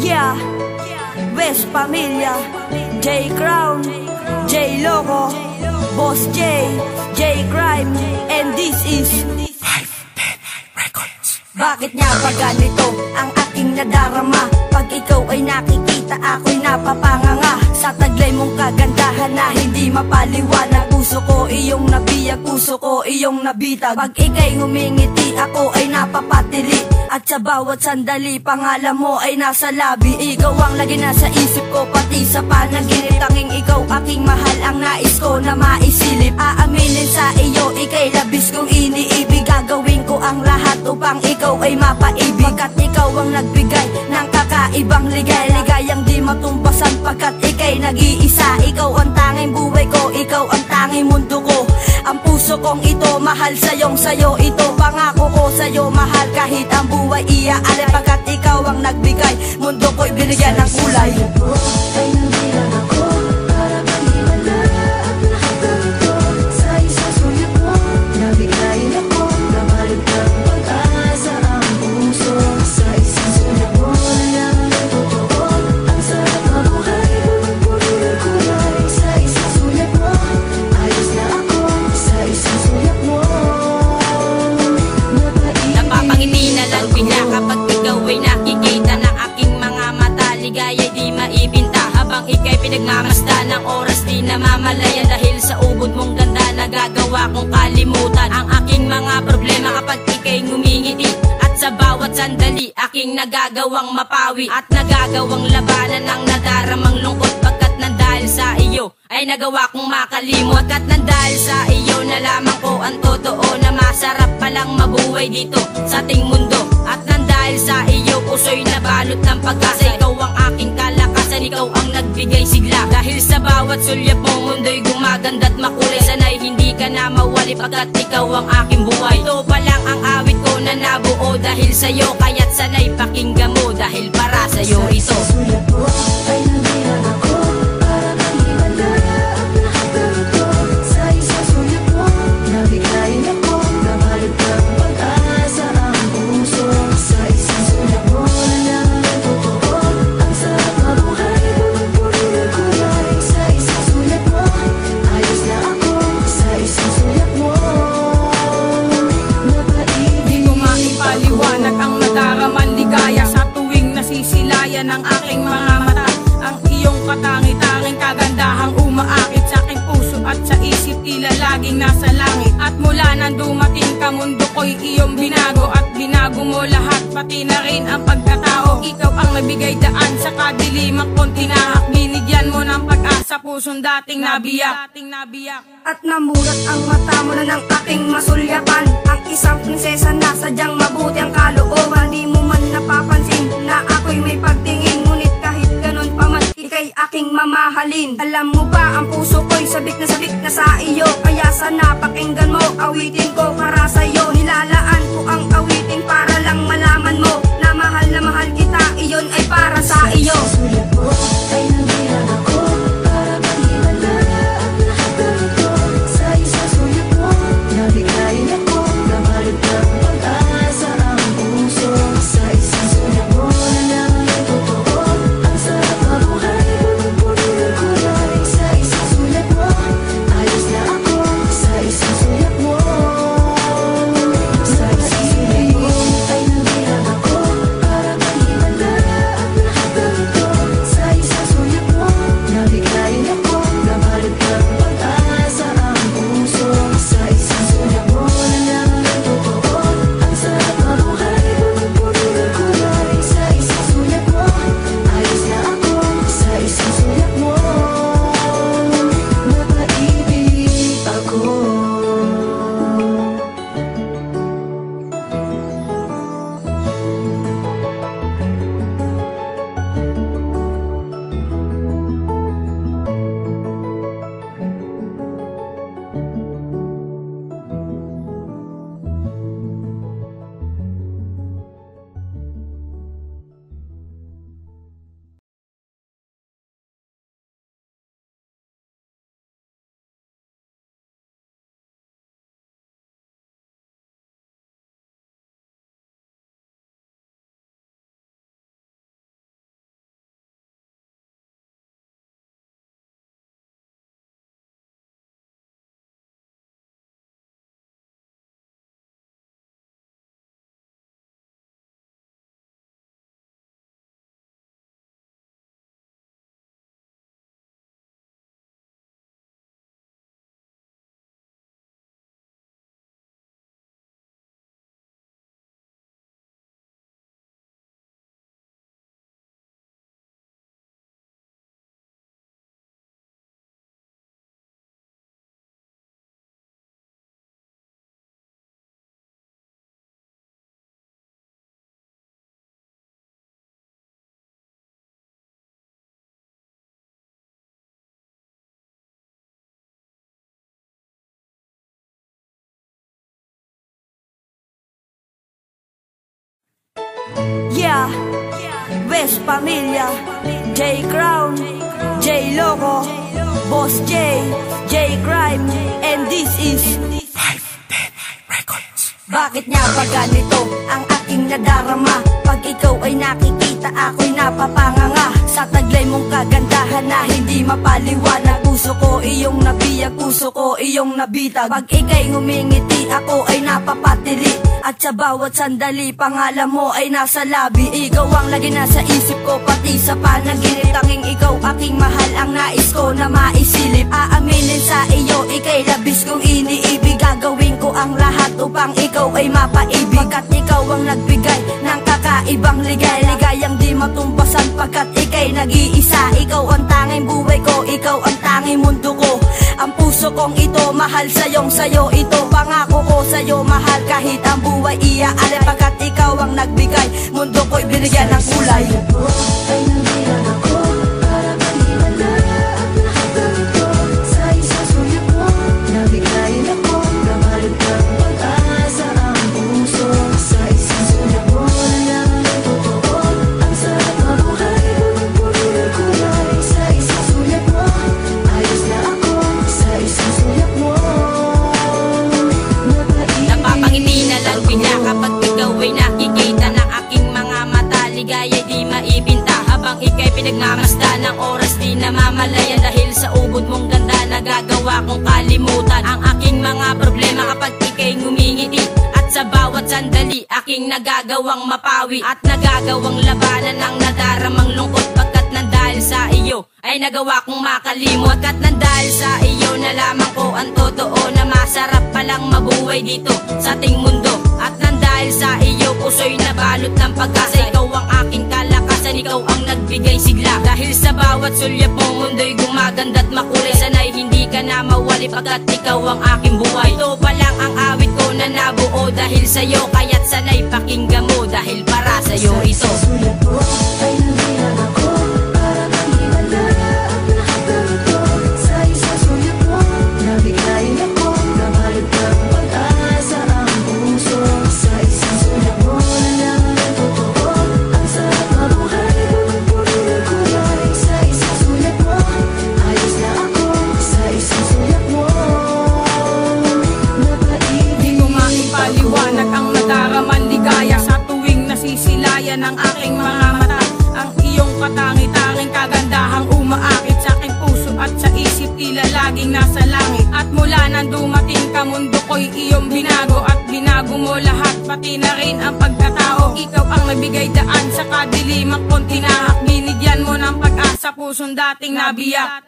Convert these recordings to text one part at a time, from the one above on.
Yeah, West Pamilya, J Crown, J Loco, Boss J, J Crime, and this is bakit nga ba ganito ang aking nadarama. Pag ikaw ay nakikita ako'y napapanganga. Sa taglay mong kagandahan na hindi mapaliwanag. Puso ko iyong nabiyag, puso ko iyong nabitag. Pag ikay ngumingiti ako ay napapatili. At sa bawat sandali pangalan mo ay nasa labi. Ikaw ang lagi nasa isip ko pati sa panaginip. Tanging ikaw aking mahal ang nais ko na maisilip. Aaminin sa iyo ikay labis kong ko ang lahat upang ikaw ay mapaibig. Pagkat ikaw ang nagbigay ng kakaibang ligay. Ligayang di matumbasan pagkat ikay nag-iisa. Ikaw ang tanging buhay ko, ikaw ang tanging mundo ko. Ang puso kong ito, mahal sayong sayo. Ito Pangako ko sa'yo, mahal kahit ang buhay iaalay. Pagkat ikaw ang nagbigay, mundo ko'y binigyan ng kulay. Ay sa bawat sandali aking nagagawang mapawi At nagagawang labanan ng nadaramang lungkot. Pagkat nandahil sa iyo ay nagawa kong makalimot. At nandahil sa iyo nalaman ko ang totoo Na masarap palang mabuhay dito sa ating mundo. At nandahil sa iyo puso'y nabalot ng pag-asa Dahil sa bawat sulyap mo mundo'y gumaganda't makulay Sana'y hindi ka na mawali pagkat ikaw ang aking buhay. Ito pa lang ang awit ko na nabuo dahil sa'yo Kaya't sana'y pakinggan mo dahil para sa'yo ito. Sulit mo ay nandiyan ako binago At binago mo lahat pati na rin ang pagkatao. Ikaw ang nabigay daan sa kadiliman kong tinahak Binigyan mo ng pag-asa pusong Dating nabiyak. At namulat ang mata mo na ng aking masulyapan Ang isang prinsesa na sadyang mabuti ang kalooban. Di mo man napapansin na ako'y may pagtingin. Ngunit kahit ganun pa man, ika'y aking mamahalin. Alam mo ba ang puso ko'y sabik na sabik na sa iyo? Kaya sana pakinggan mo, awitin ko Yeah, West Pamilya J Crown J Loco Boss J J Crime And this is bakit nga ba ganito ang aking nadarama? Pag ikaw ay nakikita ako'y napapanganga. Sa taglay mong kagandahan na hindi mapaliwanag Puso ko iyong nabiyag, puso ko iyong nabitag. Pag ikay ngumingiti ako ay napapatili At sa bawat sandali pangalan mo ay nasa labi. Ikaw ang lagi nasa isip ko pati sa panaginip. Tanging ikaw aking mahal ang nais ko na maisilip. Aaminin sa iyo ikay labis kong iniibig. Gagawin ko ang lahat upang ikaw ay mapaibig. Pagkat ikaw ang nagbigay ng kakaibang ligay. Ligayang di matumbasan pagkat ikay nag-iisa. Ikaw ang tanging buhay ko, ikaw ang tanging mundo ko puso kong ito, mahal sa'yong sayo. Ito Pangako ko sa'yo, mahal. Kahit ang buhay iaalay Pagkat ikaw ang nagbigay, mundo ko'y binigyan ng kulay namamalayan Dahil sa ubod mong ganda nagagawa kong kalimutan Ang aking mga problema kapag ikay ngumingiti At sa bawat sandali aking nagagawang mapawi At nagagawang labanan ang nadaramang lungkot Pagkat nandahil sa iyo ay nagawa kong makalimot Pagkat nandahil sa iyo nalaman ko ang totoo Na masarap palang mabuhay dito sa ating mundo At nandahil sa iyo puso'y nabalot ng pag-asa. Ikaw ang aking kalakasan, ikaw ang nagbigay Dahil sa bawat sulyap mo mundo'y gumaganda at makulay Sana'y hindi ka na mawali pagkat ikaw ang aking buhay. Ito pa lang ang awit ko na nabuo dahil sa'yo Kaya't sana'y pakinggan mo dahil para sa'yo ito. Sulit mo ay nandiyan ako aking mga mata. Ang iyong katangi-tanging kagandahang umaakit sa aking puso at sa isip Tila laging nasa langit. At mula nang dumating ka mundo ko'y iyong binago At binago mo lahat. Pati na rin ang pagkatao Ikaw ang nagbigay daan sa kadilimang kong tinahak Binigyan mo ng pag-asa pusong Dating nabiyak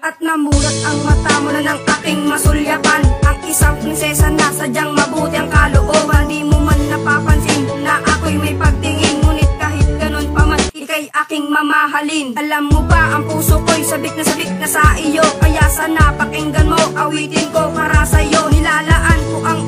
At namulat ang mata mo na ng aking masulyapan. Ang isang prinsesa na sadyang mabuti ang kalooban. Di mo man napapansin na ako'y may pagtingin Ngunit kahit ganun pa man, ikay aking mamahalin. Alam mo ba ang puso ko'y sabik na sabik na sa iyo Kaya sana pakinggan mo, awitin ko para sa'yo. Nilalaan ko ang